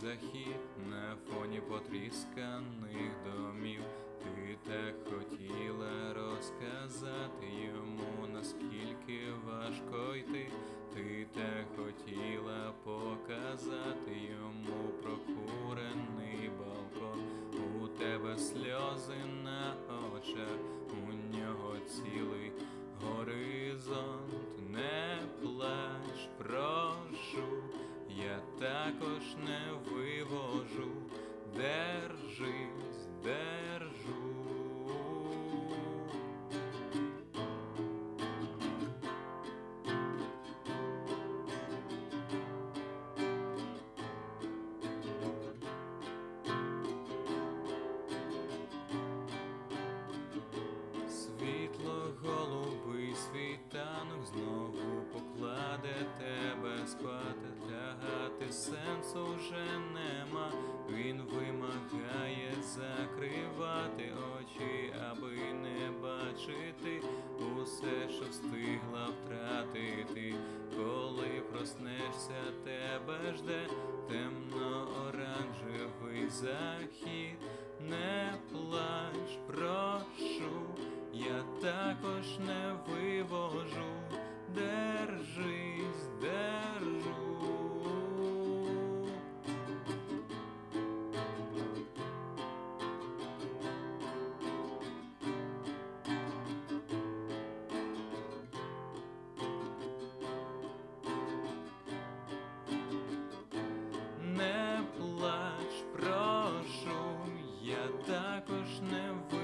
захід на фоні потрісканих домів. Ти так хотіла розказати йому, наскільки важко йти. Ти так хотіла показати йому прокурений балкон. У тебе сльози також не вивожу. Держись, держу. Світло голубий світанок знову покладе тебе спати, лягати сенсу вже нема, він вимагає закривати очі, аби не бачити усе, що встигла втратити, коли проснешся, тебе жде темно оранжевий захід. також не вийде.